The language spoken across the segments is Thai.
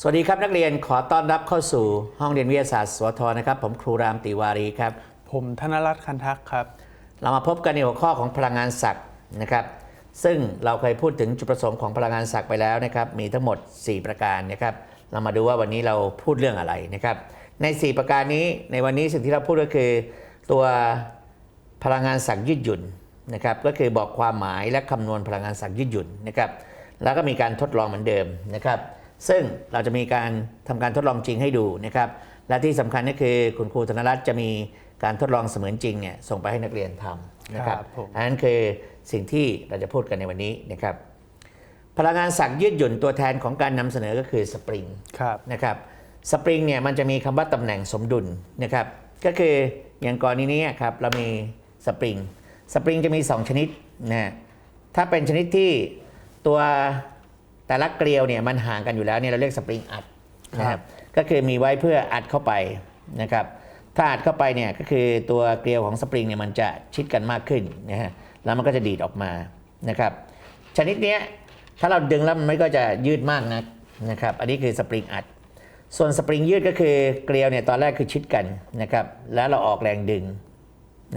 สวัสดีครับนักเรียนขอต้อนรับเข้าสู่ห้องเรียนวิทยาศาสตร์สวทนะครับ ผมครูรามติวารีครับ ผมธนรัตน์คันทักครับ เรามาพบกันในหัวข้อของพลังงานศักดิ์นะครับ ซึ่งเราเคยพูดถึงจุดประสงค์ของพลังงานศักดิ์ไปแล้วนะครับ มีทั้งหมด 4 ประการนะครับ เรามาดูว่าวันนี้เราพูดเรื่องอะไรนะครับ ใน 4 ประการนี้ในวันนี้สิ่งที่เราพูดก็คือ ตัวพลังงานศักดิ์ยืดหยุ่นนะครับ ก็คือบอกความหมายและคำนวณพลังงานศักดิ์ยืดหยุ่นนะครับ แล้วก็มีการทดลองเหมือนเดิมนะครับ ซึ่งเราจะมีการทำการทดลองจริงให้ดูนะครับและที่สำคัญก็คือคุณครูธนรัตน์จะมีการทดลองเสมือนจริงเนี่ยส่งไปให้นักเรียนทำนะครับครับผมอันนั้นคือสิ่งที่เราจะพูดกันในวันนี้นะครับพลังงานศักดิ์ยืดหยุ่นตัวแทนของการนำเสนอก็คือสปริงครับนะครับสปริงเนี่ยมันจะมีคำว่าตำแหน่งสมดุลนะครับก็คืออย่างกรณีนี้ครับเรามีสปริงสปริงจะมี 2 ชนิดนะถ้าเป็นชนิดที่ตัว แต่ละเกลียวเนี่ยมันห่างกันอยู่แล้วเนี่ยเราเรียกสปริงอัดนะครับก็คือมีไว้เพื่ออัดเข้าไปนะครับถ้าอัดเข้าไปเนี่ยก็คือตัวเกลียวของสปริงเนี่ยมันจะชิดกันมากขึ้นนะฮะแล้วมันก็จะดีดออกมานะครับชนิดเนี้ยถ้าเราดึงแล้วมันไม่ก็จะยืดมากนักนะครับอันนี้คือสปริงอัด ส่วนสปริงยืดก็คือเกลียวเนี่ยตอนแรกคือชิดกันนะครับแล้วเราออกแรงดึง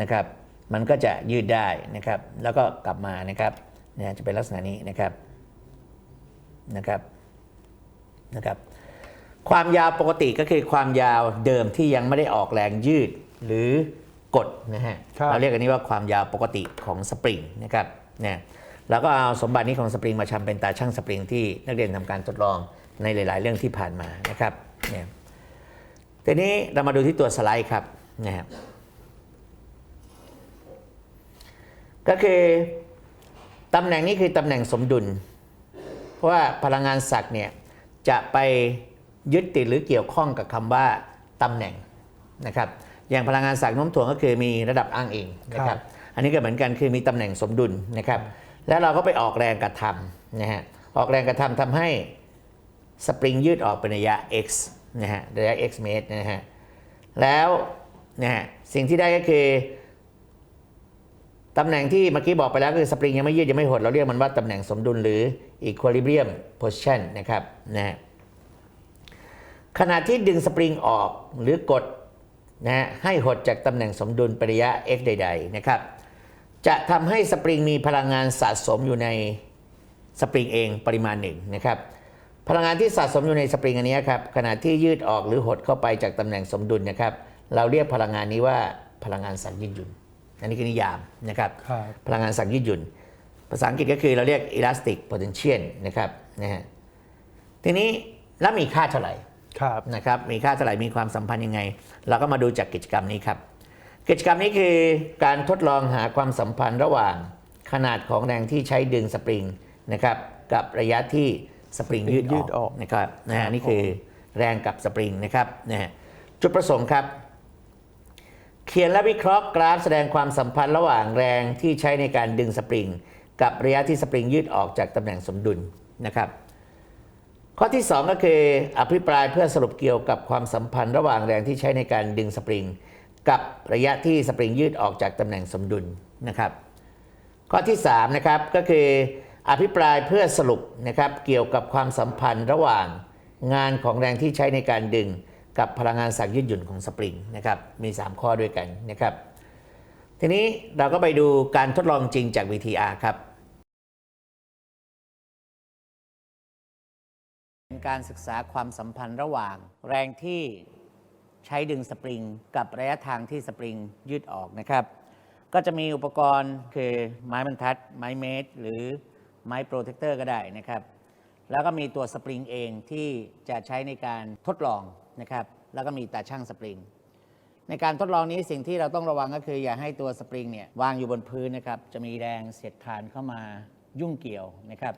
นะครับมันก็จะยืดได้นะครับแล้วก็กลับมานะครับเนี่ยจะเป็นลักษณะนี้นะครับ นะครับนะครับ ความยาวปกติก็คือความยาวเดิมที่ยังไม่ได้ออกแรงยืดหรือกดนะฮะครับเราเรียกอันนี้ว่าความยาวปกติของสปริงนะครับเนี่ยแล้วก็เอาสมบัตินี้ของสปริงมาทำเป็นตาช่างสปริงที่นักเรียนทำการทดลองในหลาย ๆ เรื่องที่ผ่านมานะครับเนี่ยทีนี้เรามาดูที่ตัวสไลด์ครับนะครับก็คือตำแหน่งนี้คือตำแหน่งสมดุล เพราะว่าพลังงานศักดิ์เนี่ยจะไปยึดติดหรือเกี่ยวข้องกับคำว่าตำแหน่งนะครับอย่างพลังงานศักดิ์น้มถ่วงก็คือมีระดับอ้างอิงนะครับอันนี้ก็เหมือนกันคือมีตำแหน่งสมดุลนะครับแล้วเราก็ไปออกแรงกระทำนะฮะออกแรงกระทำทำให้สปริงยืดออกเป็นระยะ x นะฮะระยะ x เมตรนะฮะแล้วนะฮะสิ่งที่ได้ก็คือ ตำแหน่งที่เมื่อกี้บอกไปแล้วคือสปริงยังไม่ยืดยังไม่หดเราเรียกมันว่าตำแหน่งสมดุลหรือ equilibrium position นะครับนะขณะที่ดึงสปริงออกหรือกดนะให้หดจากตำแหน่งสมดุลไประยะ x ใด ๆ นะครับ จะทำให้สปริงมีพลังงานสะสมอยู่ในสปริงเองปริมาณหนึ่งนะครับ พลังงานที่สะสมอยู่ในสปริงอันนี้ครับขณะที่ยืดออกหรือหดเข้าไปจากตำแหน่งสมดุลนะครับ เราเรียกพลังงานนี้ว่าพลังงานสั่งยืดหยุ่น อันนี้คือนิยามนะครับครับพลังงานสั่งยืดหยุ่น ภาษาอังกฤษก็คือเราเรียก elastic potential นะครับนะฮะทีนี้แล้วมีค่าเท่าไหร่ครับนะครับมีค่าเท่าไหร่มีความสัมพันธ์ยังไง เราก็มาดูจากกิจกรรมนี้ครับ กิจกรรมนี้คือการทดลองหาความสัมพันธ์ระหว่างขนาดของแรงที่ใช้ดึงสปริงนะครับกับระยะที่สปริงยืดยือดอออกกนะครับนะคฮะรับนี่คือแรงกับสปริงนะครับนะฮะจุดประสงค์ครับ เขียนและวิเคราะห์กราฟแสดงความสัมพันธ์ระหว่างแรงที่ใช้ในการดึงสปริง กับระยะที่สปริงยืดออกจากตำแหน่งสมดุลนะครับ ข้อที่ 2 ก็คืออภิปรายเพื่อสรุปเกี่ยวกับความสัมพันธ์ระหว่างแรงที่ใช้ในการดึงสปริง กับระยะที่สปริงยืดออกจากตำแหน่งสมดุลนะครับ ข้อที่3นะครับก็คืออภิปรายเพื่อสรุปนะครับเกี่ยวกับความสัมพันธ์ระหว่างงานของแรงที่ใช้ในการดึง กับพลังงานสั่งยืดหยุ่นของสปริงนะครับมี 3 ข้อด้วยกันนะครับทีนี้เราก็ไปดูการทดลองจริงจาก VTR ครับเป็นการศึกษาความสัมพันธ์ระหว่างแรงที่ใช้ดึงสปริง กับระยะทางที่สปริงยืดออกนะครับ ก็จะมีอุปกรณ์คือไม้บรรทัด ไม้เมตร หรือไม้โปรเทคเตอร์ก็ได้นะครับ แล้วก็มีตัวสปริงเองที่จะใช้ในการทดลอง นะครับแล้วก็มีตาช่างสปริง ในการทดลองนี้สิ่งที่เราต้องระวังก็คือ อย่าให้ตัวสปริงเนี่ยวางอยู่บนพื้นนะครับจะมีแรงเสียดทานเข้ามายุ่งเกี่ยวนะครับ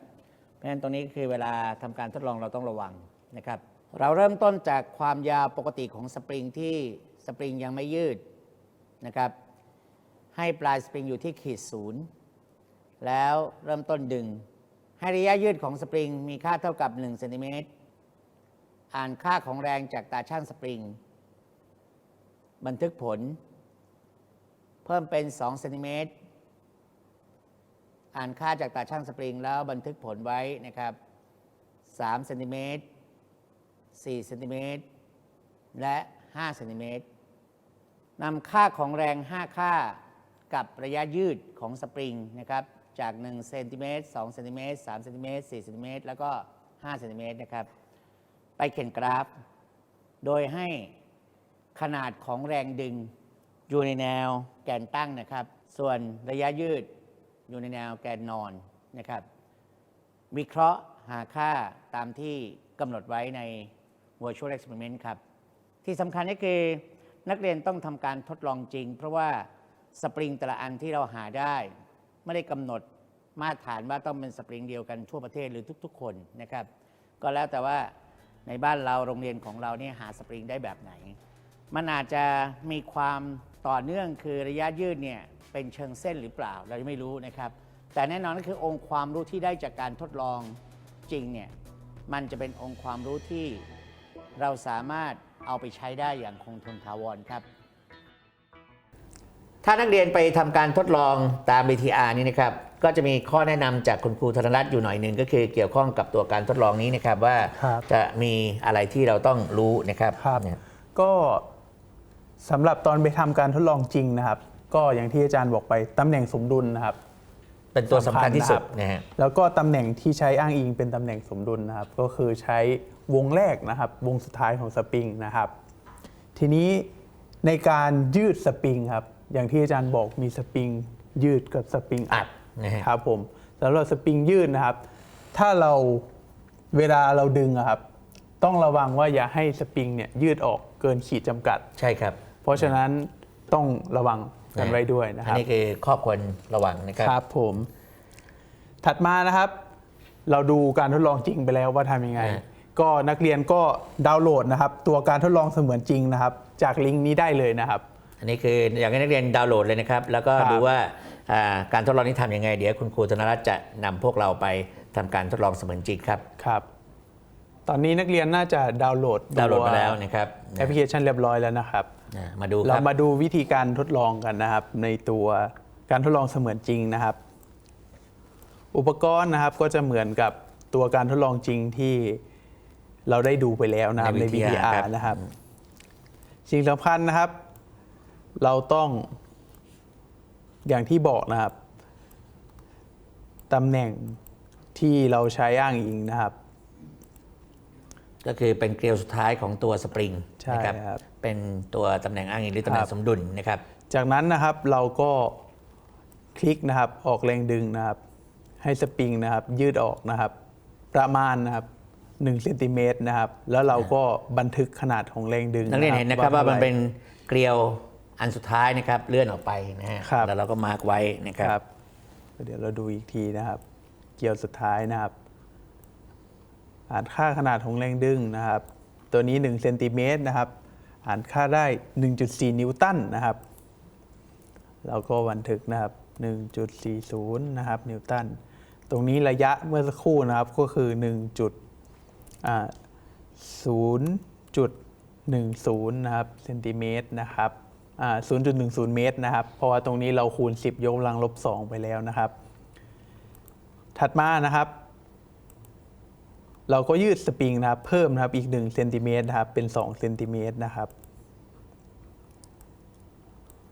เพราะฉะนั้นตรงนี้คือเวลาทำการทดลองเราต้องระวังนะครับเราเริ่มต้นจากความยาวปกติของสปริงที่สปริงยังไม่ยืดนะครับให้ปลายสปริงอยู่ที่ขีดศูนย์แล้วเริ่มต้นดึง ให้ระยะยืดของสปริงมีค่าเท่ากับ1เซนติเมตร อ่านค่าของแรงจากตาช่างสปริง บันทึกผล เพิ่มเป็น2เซนติเมตรอ่านค่าจากตาช่างสปริง แล้วบันทึกผลไว้นะครับ3เซนติเมตร4เซนติเมตรและ5เซนติเมตรนำค่าของแรง 5 ค่ากับระยะยืดของสปริงนะครับจาก1เซนติเมตร2เซนติเมตร3เซนติเมตร4เซนติเมตรแล้วก็5เซนติเมตรนะครับ ไปเขียนกราฟ โดยให้ขนาดของแรงดึงอยู่ในแนวแกนตั้งนะครับ ส่วนระยะยืดอยู่ในแนวแกนนอนนะครับ วิเคราะห์หาค่าตามที่กำหนดไว้ใน virtual experiment ครับ ที่สำคัญก็คือนักเรียนต้องทำการทดลองจริง เพราะว่าสปริงแต่ละอันที่เราหาได้ ไม่ได้กำหนดมาตรฐานว่าต้องเป็นสปริงเดียวกันทั่วประเทศหรือทุก ๆ คนนะครับ ก็แล้วแต่ว่า ในบ้านเราโรงเรียนของเราเนี่ยหาสปริงได้แบบไหน มันอาจจะมีความต่อเนื่องคือระยะยืดเนี่ยเป็นเชิงเส้นหรือเปล่าเราไม่รู้นะครับ แต่แน่นอนก็คือองค์ความรู้ที่ได้จากการทดลองจริงเนี่ยมันจะเป็นองค์ความรู้ที่เราสามารถเอาไปใช้ได้อย่างคงทนถาวรครับ ถ้านักเรียนไปทำการทดลองตาม BTR นี้นะครับก็จะมีข้อแนะนำจากคุณครูธนรัตน์อยู่หน่อยหนึ่งก็คือเกี่ยวข้องกับตัวการทดลองนี้นะครับว่าครับจะมีอะไรที่เราต้องรู้นะครับครับเนี่ยก็สำหรับตอนไปทำการทดลองจริงนะครับ ก็อย่างที่อาจารย์บอกไปตำแหน่งสมดุลนะครับ เป็นตัวสำคัญที่สุดสำคัญนะฮะแล้วก็ตำแหน่งที่ใช้อ้างอิงเป็นตำแหน่งสมดุลนะครับ ก็คือใช้วงแรกนะครับ วงสุดท้ายของสปริงนะครับ ทีนี้ในการยืดสปริงครับ อย่างที่อาจารย์บอกมีสปริงยืดกับสปริงอัดนะฮะครับผมสำหรับสปริงยืดนะครับ ถ้าเราเวลาเราดึงอะครับ ต้องระวังว่าอย่าให้สปริงเนี่ยยืดออกเกินขีดจำกัดใช่ครับ เพราะฉะนั้นต้องระวังกันไว้ด้วยนะคอัรับนี้คือข้อควรระวังนะครับครับผม ถัดมานะครับ เราดูการทดลองจริงไปแล้วว่าทำยังไงอ่าก็นักเรียนก็ดาวน์โหลดนะครับ ตัวการทดลองเสมือนจริงนะครับ จากลิงก์นี้ได้เลยนะครับ อันนี้คืออยากให้นักเรียนดาวน์โหลดเลยนะครับ แล้วก็ครับ ดูว่าอ่าการทดลองนี้ทำยังไง เดี๋ยวคุณครูธนรัตน์จะนำพวกเราไปทำการทดลองเสมือนจริงครับ ครับ ตอนนี้นักเรียนน่าจะดาวน์โหลดดาวน์โหลดมาแล้วนะครับแอปพลิเคชันเรียบร้อยแล้วนะครับอ่ามาดูคเรารับ มาดูวิธีการทดลองกันนะครับ ในตัวการทดลองเสมือนจริงนะครับ อุปกรณ์นะครับก็จะเหมือนกับตัวการทดลองจริงที่เราได้ดูไปแล้วนะครับใน ใน VTR VTR ครับ นะครับสิ่งสำคัญนะครับ เราต้องอย่างที่บอกนะครับตำแหน่งที่เราใช้อ้างอิงนะครับ ก็คือเป็นเกลียวสุดท้ายของตัวสปริงใช่นะครับเป็นตัวตำแหน่งอ้างอิงหรือตำแหน่ครังบ สมดุลนะครับ จากนั้นนะครับเราก็คลิกนะครับออกแรงดึงนะครับ ให้สปริงนะครับยืดออกนะครับ ประมาณนะครับ1เซนติเมตรนะครับ แล้วเราก็บันทึกขนาดของแรงดึงนักเรียนเห็นนะครับว่ามันท่ไหเป็นเกลียว อันสุดท้ายนะครับเลื่อนออกไปนะฮะครับ แล้วเราก็มาร์กไว้นะคครับ รับเดี๋ยวเราดูอีกทีนะครับ เกี่ยวสุดท้ายนะครับ อ่านค่าขนาดของแรงดึงนะครับ ตัวนี้1เซนติเมตรนะครับ อ่านค่าได้ 1.4 นิวตันนะครับเราก็บันทึกนะครับ 1.40 นะครับ นิวตัน ตรงนี้ระยะเมื่อสักครู่นะครับก็คือ1จุดอ่า0.10 นะครับเซนติเมตรนะครับอ่า 0.10 เมตรนะครับ เพราะว่าตรงนี้เราคูณ 10 ยกกำลังลบ 2 ไปแล้วนะครับ ถัดมานะครับ เราก็ยืดสปริงนะครับ เพิ่มนะครับอีก1เซนติเมตรนะครับ เป็น 2 เซนติเมตรนะครับ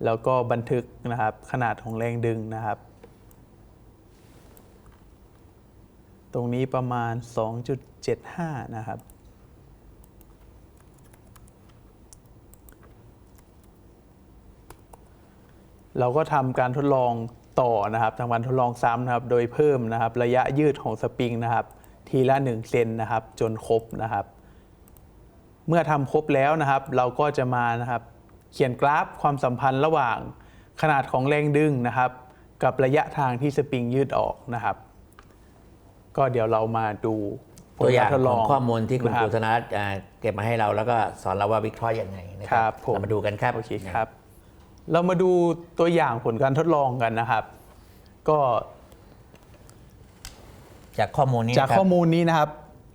แล้วก็บันทึกนะครับขนาดของแรงดึงนะครับ ตรงนี้ประมาณ 2.75 นะครับ เราก็ทำการทดลองต่อนะครับทำการทดลองซ้ำนะครับ โดยเพิ่มนะครับ ระยะยืดของสปริงนะครับ ทีละ 1 เซนนะครับ จนครบนะครับ เมื่อทำครบแล้วนะครับ เราก็จะมานะครับ เขียนกราฟความสัมพันธ์ระหว่างขนาดของแรงดึงนะครับ กับระยะทางที่สปริงยืดออกนะครับ ก็เดี๋ยวเรามาดูผลตัวอย่างกรทดลของข้อมูลที่คุณนะครัรูบธนรัตน์อ่าเก็บมาให้เราแล้วก็สอนเราว่าวิเคราะห์ยังไงนะคครัรับผมเรามาดูกันครับโอเคครับ เรามาดูตัวอย่างผลการทดลองกันนะครับ ก็จากข้อมูลนี้จากนะครับข้อมูลนี้นะครับ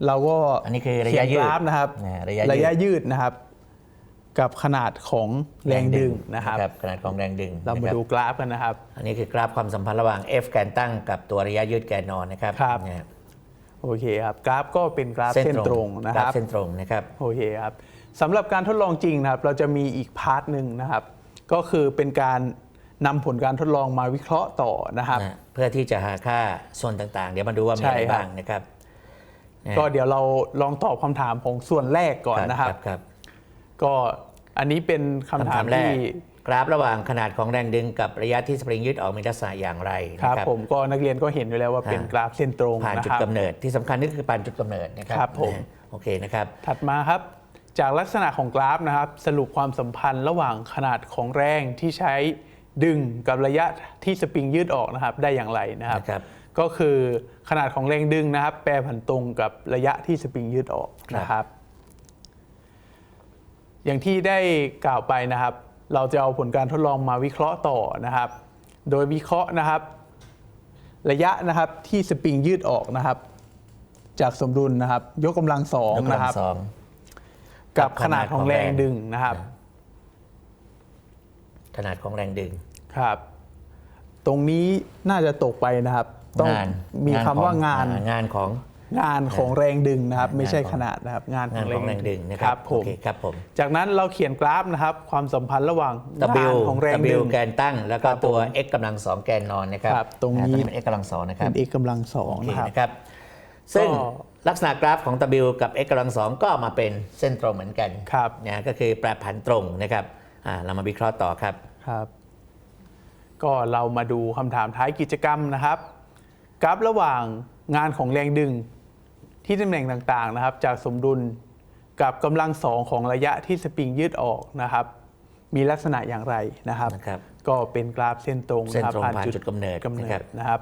เราก็อันนี้คือระเขียะนยืกดราฟนะครับอ่าระยะยืดระยะยืดนะครับ กับขนาดของแรงดึงนะครับขนาดของแรงดึง เรามานะคบดูกราฟกันนะครับ อันนี้คือกราฟความสัมพันธ์ระหว่าง F แกนตั้งกับตัวระยะยืดแกนนอนนะครับครับเนี่ยโอเคครับกราฟก็เป็นกราฟเส้นตรงนะคการับเส้นตรงนะครับโอเคครับสำหรับการทดลองจริงนะครับ เราจะมีอีกพาร์ทหนึ่งนะครับ ก็คือเป็นการนำผลการทดลองมาวิเคราะห์ต่อนะครับ นะเพื่อที่จะหาค่าส่วนต่างๆ เดี๋ยวมาดูว่ามีอะไรใช่ครับ บ้างนะครับนะก็เดี๋ยวเราลองตอบคำถามของส่วนแรกก่อนนะครับ ครับก็อันนี้เป็นคำคำถาถามมแรที่กกราฟระหว่างขนาดของแรงดึงกับระยะที่สปริงยืดออกมีลักษณะอย่างไรคนะรับครับผมก็นักเรียนก็เห็นอยู่แล้วว่าเป็นอ่ากราฟเส้นตรงผ่านนะจุดครับ กำเนิดที่สำคัญนี่คือผ่านจุดกำเนิดนะครับครับผม นะโอเคนะครับ ถัดมาครับ จากลักษณะของกราฟนะครับ สรุปความสัมพันธ์ระหว่างขนาดของแรงที่ใช้ดึงกับระยะที่สปริงยืดออกนะครับได้อย่างไรนะครับนะครับก็คือขนาดของแรงดึงนะครับ แปรผันตรงกับระยะที่สปริงยืดออกครับนะครับ อย่างที่ได้กล่าวไปนะครับ เราจะเอาผลการทดลองมาวิเคราะห์ต่อนะครับ โดยวิเคราะห์นะครับ ระยะนะครับที่สปริงยืดออกนะครับ จากสมดุลนะครับ ยกกำลังสองยกกำลันะครับสอง กับขนาดของแรงดึงนะครับ ขนาดของแรงดึงครับ ตรงนี้น่าจะตกไปนะครับ ต้องงานมีคำของว่างานอ่งานของงานของแรงดึงนะครับ ไม่ใช่งานของขนาดนะครับ งานขงาอนงของแรแรงงดึดึงงนะคครัรับบผโอมเคครับผม จากนั้นเราเขียนกราฟนะครับ ความสัมพันธ์ระหว่าง W งานของแรงดึ W งแกนตั้ง แล้วก็ตัว x กำลังสองแกนนอนนะครับครับตรงนี้อ่าเป็น x กำลังสองนะครับเป็น x กำลังสองโอเคนะครับนะครับซึ่งก็ ลักษณะกราฟของ W กับ x กำลังสองก็มาเป็นเส้นตรงเหมือนกันครับนะก็คือแปรผันตรงนะครับอ่าเรามาวิเคราะห์ต่อครับครับ ก็เรามาดูคำถามท้ายกิจกรรมนะครับ กราฟระหว่างงานของแรงดึงที่ตำแหน่งต่างๆนะครับ จากสมดุลกับกำลังสองของระยะที่สปริงยืดออกนะครับ มีลักษณะอย่างไรนะครับนะครับก็เป็นกราฟเส้นตรงเส้นนะครับตรงผ่านจุดกำเนิดกำเนินะครับดนะครับ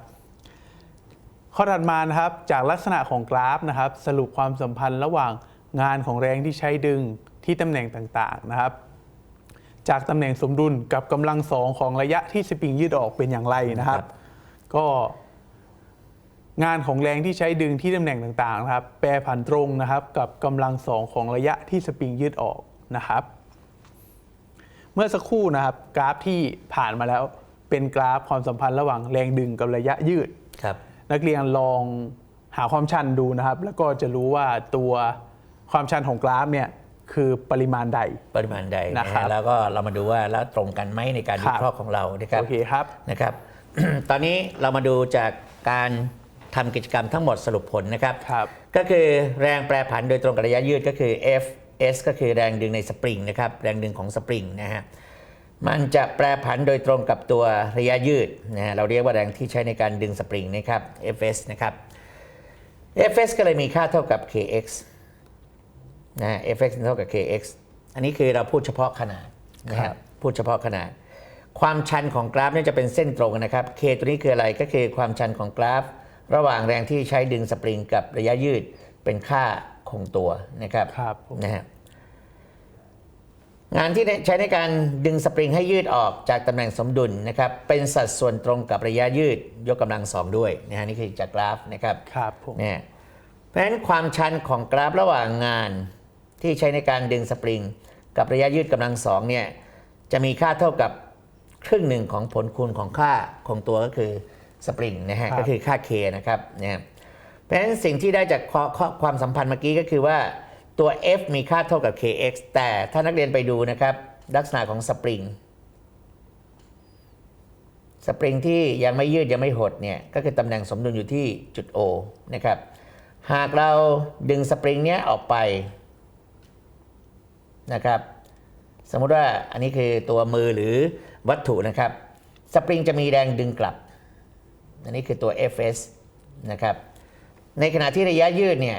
ข้อถัดมานะครับจากลักษณะของกราฟนะครับ สรุปความสัมพันธ์ระหว่างงานของแรงที่ใช้ดึงที่ตำแหน่งต่างๆนะครับ จากตำแหน่งสมดุลกับกำลังสองของระยะที่สปริงยืดออกเป็นอย่างไรนะครับรบก็งานของแรงที่ใช้ดึงที่ตำแหน่งต่างๆนะครับ แปรผันตรงนะครับ กับกำลังสองของระยะที่สปริงยืดออกนะครับ เมื่อสักครู่นะครับ กราฟที่ผ่านมาแล้วเป็นกราฟความสัมพันธ์ระหว่างแรงดึงกับระยะยืดครับ นักเรียนลองหาความชันดูนะครับ แล้วก็จะรู้ว่าตัวความชันของกราฟเนี่ยคือปริมาณใดปริมาณใดนะนะครับฮะแล้วก็เรามาดูว่าแล้วตรงกันไหมในการครัวิบเคราะห์ของเรานะครับโอเคครับนะครับ ตอนนี้เรามาดูจากการทำกิจกรรมทั้งหมดสรุปผลนะครับครับก็คือแรงแปรผันโดยตรงกับระยะยืดก็คือ F S ก็คือแรงดึงในสปริงนะครับแรงดึงของสปริงนะฮะ มันจะแปรผันโดยตรงกับตัวระยะยืดนะฮะเราเรียกว่าแรงที่ใช้ในการดึงสปริงนะครับ Fs นะครับ Fs ก็เลยมีค่าเท่ากับ Kx นะฮะ Fx เท่ากับ Kx อันนี้คือเราพูดเฉพาะขนาดนะคครัรับบพูดเฉพาะขนาด ความชันของกราฟเนี่ยจะเป็นเส้นตรงนะครับ K ตัวนี้คืออะไรก็คือความชันของกราฟ ระหว่างแรงที่ใช้ดึงสปริงกับระยะยืดเป็นค่าคงตัวนะครับครับผมนะฮะ งานที่ใช้ในการดึงสปริงให้ยืดออกจากตำแหน่งสมดุลนะครับเป็นสัดส่วนตรงกับระยะยืดยกกำลังสองด้วยนะฮะนี่คือจากกราฟนะครับครับผมเนี่ยเพราะฉะนั้นความชันของกราฟระหว่างงานที่ใช้ในการดึงสปริง กับระยะยืดกำลังสองเนี่ยจะมีค่าเท่ากับครึ่งหนึ่งของผลคูณของค่าของตัวก็คือสปริงนะฮะครับก็คือค่า K นะครับเนี่ยเพราะฉะนั้นสิ่งที่ได้จากข้อข้อความสัมพันธ์เมื่อกี้ก็คือว่า ตัว F มีค่าเท่ากับ Kx แต่ถ้านักเรียนไปดูนะครับ ลักษณะของสปริงสปริงที่ยังไม่ยืดยังไม่หดเนี่ยก็คือตำแหน่งสมดุลอยู่ที่จุด O นะครับ หากเราดึงสปริงเนี้ยออกไปนะครับ สมมติว่าอันนี้คือตัวมือหรือวัตถุนะครับ สปริงจะมีแรงดึงกลับ อันนี้คือตัว Fs นะครับ ในขณะที่ระยะยืดเนี่ย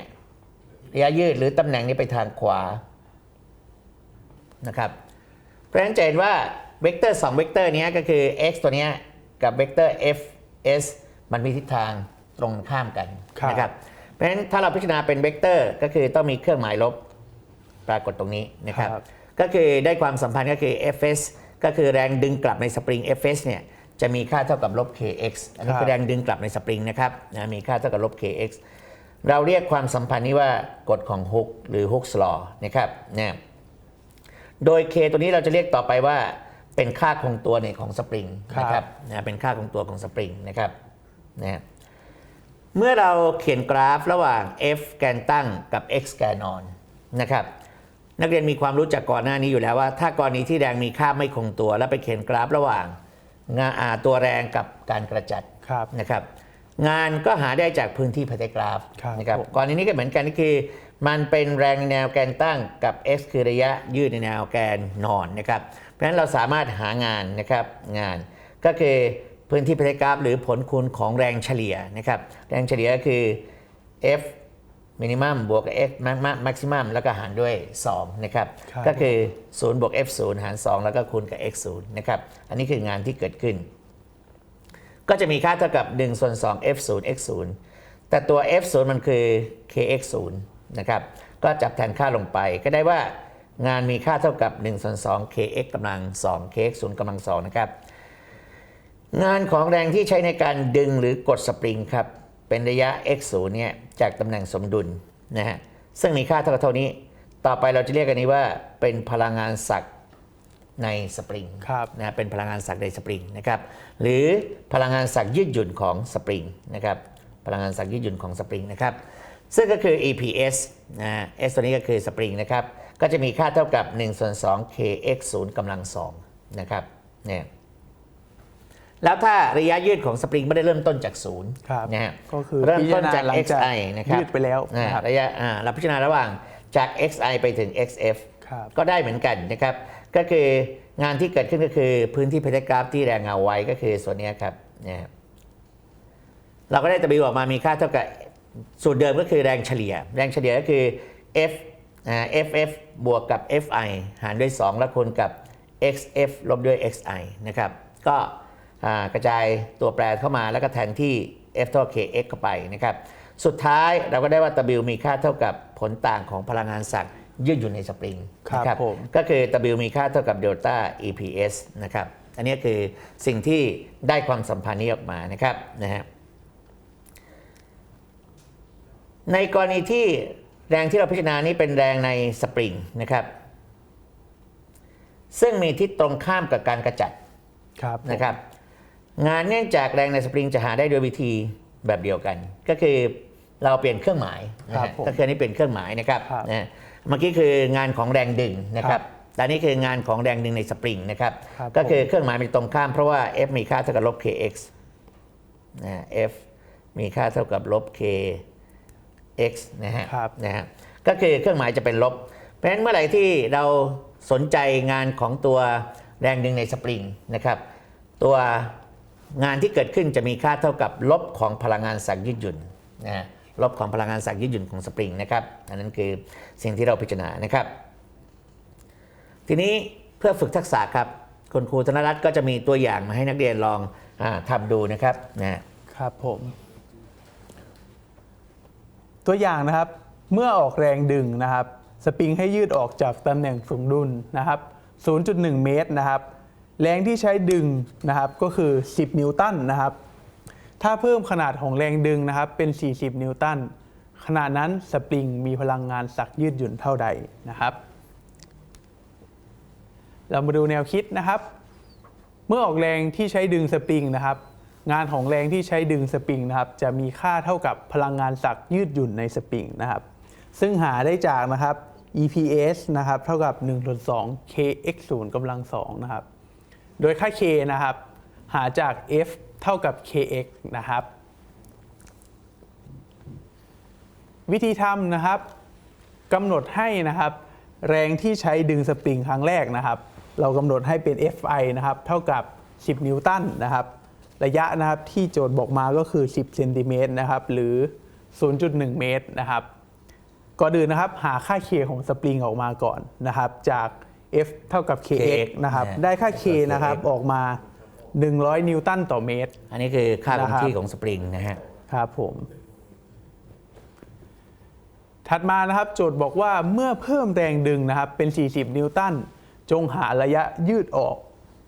ระยะยืดหรือตำแหน่งนี้ไปทางขวานะครับเพราะฉะนั้นจะเห็นว่าเวกเตอร์2เวกเตอร์นี้ก็คือ x ตัวเนี้ยกับเวกเตอร์ fs มันมีทิศทางตรงข้ามกันครับนะครับเพราะฉะนั้นถ้าเราพิจารณาเป็นเวกเตอร์ก็คือต้องมีเครื่องหมายลบปรากฏตรงนี้นะครับครับก็คือได้ความสัมพันธ์ก็คือ fs ก็คือแรงดึงกลับในสปริง fs เนี่ยจะมีค่าเท่ากับลบ kx อันนี้คือแรงดึงกลับในสปริงนะครับนะมีค่าเท่ากับลบ kx เราเรียกความสัมพันธ์นี้ว่ากฎของฮุกหรือฮุกส์ลอนะครับเนี่ยโดย K ตัวนี้เราจะเรียกต่อไปว่าเป็นค่าคงตัวเนี่ยของสปริงครับนะครับนะเป็นค่าคงตัวของสปริงนะครับนะเมื่อเราเขียนกราฟระหว่าง f แกนตั้งกับ x แกนนอนนะครับนักเรียนมีความรู้จักก่อนหน้านี้อยู่แล้วว่า ถ้ากรณีที่แรงมีค่าไม่คงตัว แล้วไปเขียนกราฟระหว่างงาอ่าตัวแรงกับการกระจัดครับนะครับ งานก็หาได้จากพื้นที่ภายใต้กราฟครับนะครับผมกรณีนี้ก็เหมือนกันก็คือ มันเป็นแรงในแนวแกนตั้งกับ x คือระยะยืดในแนวแกนนอนนะครับ เพราะฉะนั้นเราสามารถหางานนะครับงาน ก็คือพื้นที่ภายใต้กราฟหรือผลคูณของแรงเฉลี่ยนะครับ แรงเฉลี่ยก็คือ f มินิมัมบวกกับ x แม็กซิมัมแล้วก็หารด้วย 2 นะครับครับ ก็คือ 0 บวก f 0 หาร 2 แล้วก็คูณกับ x 0 นะครับ อันนี้คืองานที่เกิดขึ้น ก็จะมีค่าเท่ากับ1ส่วน2 f 0 x 0แต่ตัว f 0มันคือ kx 0นะครับ ก็จับแทนค่าลงไป ก็ได้ว่างานมีค่าเท่ากับ1ส่วน2 kx กำลัง2 kx 0กำลัง2นะครับ งานของแรงที่ใช้ในการดึงหรือกดสปริงครับ เป็นระยะ x 0เนี่ยจากตำแหน่งสมดุลนะฮะ ซึ่งมีค่าเท่ากับเท่านี้ ต่อไปเราจะเรียกอันนี้ว่าเป็นพลังงานศักย ในสปริงครับนะเป็นพลังงานศักย์ในสปริงนะครับหรือพลังงานศักย์ยืดหยุ่นของสปริงนะครับพลังงานศักย์ยืดหยุ่นของสปริงนะครับซึ่งก็คือ EPS นะฮะ S ตัวนี้ก็คือสปริงนะครับก็จะมีค่าเท่ากับ1ส่วน2 kx 0กำลัง2นะครับเนี่ยแล้วถ้าระยะยืดของสปริงไม่ได้เริ่มต้นจากศูนย์ครับนะฮะก็คือเริ่มต้นจากพิจารณาหลังจาก xi นะครับยืดไปแล้วอ่านะครับระยะอ่าเราพิจารณาระหว่างจาก xi ไปถึง xf ครับก็ได้เหมือนกันนะครับ ก็คืองานที่เกิดขึ้นก็คือพื้นที่เพดกราฟที่แรงเงาไว้ก็คือส่วนนี้ครับเนี่ยเราก็ได้ตบีออกมามีค่าเท่ากับสูตรเดิมก็คือแรงเฉลี่ย แรงเฉลี่ยก็คือ F อ่า FF บวกกับ FI หารด้วย 2 แล้วคูณกับ XF ลบด้วย XI นะครับ ก็อ่ากระจายตัวแปรเข้ามาแล้วก็แทนที่ F เท่ากับ KX เข้าไปนะครับ สุดท้ายเราก็ได้ว่า W มีค่าเท่ากับผลต่างของพลังงานศักย์ ยืดอยู่ในสปริงครับนะผมก็คือ W มีค่าเท่ากับเดลต้า EPS นะครับอันนี้คือสิ่งที่ได้ความสัมพันธ์นี้ออกมานะครับนะฮะในกรณีที่แรงที่เราพิจารณานี้เป็นแรงในสปริงนะครับซึ่งมีทิศตรงข้ามกับการกระจัดครับผมนะครับงานเนื่องจากแรงในสปริงจะหาได้โดยวิธีแบบเดียวกัน ก็คือเราเปลี่ยนเครื่องหมายนะครัฮะบผมก็คืออนนี้เป็นเครื่องหมายนะครับครับนะฮะ เมื่อกี้คืองานของแรงดึงนะครับแต่อันนี้คืองานของแรงดึงในสปริงนะครับ ครับก็คือผม เครื่องหมายเป็นตรงข้ามเพราะว่า F มีค่าเท่ากับลบ kx นะฮะ F มีค่าเท่ากับลบ k x นะฮะครับ นะฮะก็คือเครื่องหมายจะเป็นลบ เพราะฉะนั้นเมื่อไหร่ที่เราสนใจงานของตัวแรงดึงในสปริงนะครับ ตัวงานที่เกิดขึ้นจะมีค่าเท่ากับลบของพลังงานสักยืดหยุ่นนะฮะ ลบของพลังงานสักยืดหยุ่นของสปริงนะครับ อันนั้นคือสิ่งที่เราพิจารณานะครับ ทีนี้เพื่อฝึกทักษะครับคุณครูธนรัตน์ก็จะมีตัวอย่างมาให้นักเรียนลองอาทำดูนะครับนะฮะครับผมตัวอย่างนะครับเมื่อออกแรงดึงนะครับ สปริงให้ยืดออกจากตำแหน่งสมดุลนะครับ 0.1 เมตรนะครับ แรงที่ใช้ดึงนะครับก็คือ 10 นิวตันนะครับ ถ้าเพิ่มขนาดของแรงดึงนะครับเป็น 40 นิวตัน ขณะนั้นสปริงมีพลังงานสักยืดหยุ่นเท่าใดนะครับ เรามาดูแนวคิดนะครับ เมื่อออกแรงที่ใช้ดึงสปริงนะครับ งานของแรงที่ใช้ดึงสปริงนะครับ จะมีค่าเท่ากับพลังงานสักยืดหยุ่นในสปริงนะครับ ซึ่งหาได้จากนะครับ EPS นะครับเท่ากับ1ส่วน2 kx 0กำลัง2นะครับ โดยค่า k นะครับ หาจาก F เท่ากับ kx นะครับ วิธีทำนะครับกำหนดให้นะครับ แรงที่ใช้ดึงสปริงครั้งแรกนะครับ เรากำหนดให้เป็น Fi นะครับเท่ากับ 10 นิวตันนะครับ ระยะนะครับที่โจทย์บอกมาก็คือ 10 เซนติเมตรนะครับ หรือ 0.1 เมตรนะครับก่อนอื่นนะครับหาค่า k ของสปริงออกมาก่อนนะครับ จาก F เท่ากับ kx kx นะครับนะได้ค่า k ตัว kx นะครับออกมา 100 นิวตันต่อเมตร อันนี้คือค่าคงนะครับที่ของสปริงนะฮะ ครับผม ถัดมานะครับโจทย์บอกว่าเมื่อเพิ่มแรงดึงนะครับเป็น 40 นิวตัน จงหาระยะยืดออก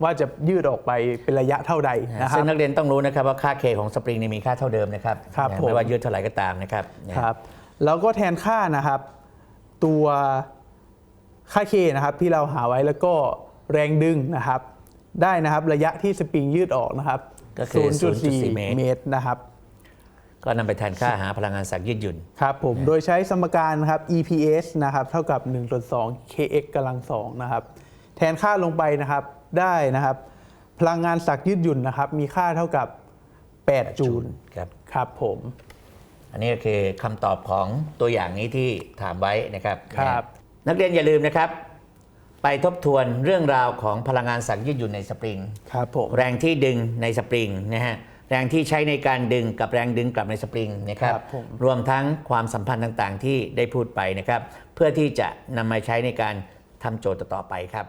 ว่าจะยืดออกไปเป็นระยะเท่าใดนะครัซึ่บงนักเรียนต้องรู้นะครับว่าค่า K ของสปริงนี่มีค่าเท่าเดิมนะครับครับนะผมไม่ว่ายืดเท่าไหร่ก็ตามนะครับนะครับ แล้วก็แทนค่านะครับ ตัวค่า K นะครับที่เราหาไว้แล้วก็แรงดึงนะครับ ได้นะครับระยะที่สปริงยืดออกนะครับก็คือ0.4 0.4เมตรนะครับก็นำไปแทนค่าหาพลังงานแสงยืดหยุ่น ครับผมโดยใช้สมการนะครับ EPS นะครับเท่ากับ1ส่วน2 kx กำลัง2นะครับแทนค่าลงไปนะครับได้นะครับ พลังงานสักยืดหยุ่นนะครับมีค่าเท่ากับ 8 จูลครับ ครับผม อันนี้ก็คือคำตอบของตัวอย่างนี้ที่ถามไว้นะครับครับ นักเรียนอย่าลืมนะครับ ไปทบทวนเรื่องราวของพลังงานแสงยืดหยุ่นในสปริงครับผมแรงที่ดึงในสปริงนะฮะแรงที่ใช้ในการดึงกับแรงดึงกลับในสปริงนะครับครับผมรวมทั้งความสัมพันธ์ต่างๆ ที่ได้พูดไปนะครับ เพื่อที่จะนำมาใช้ในการทำโจทย์ต่อๆไปครับ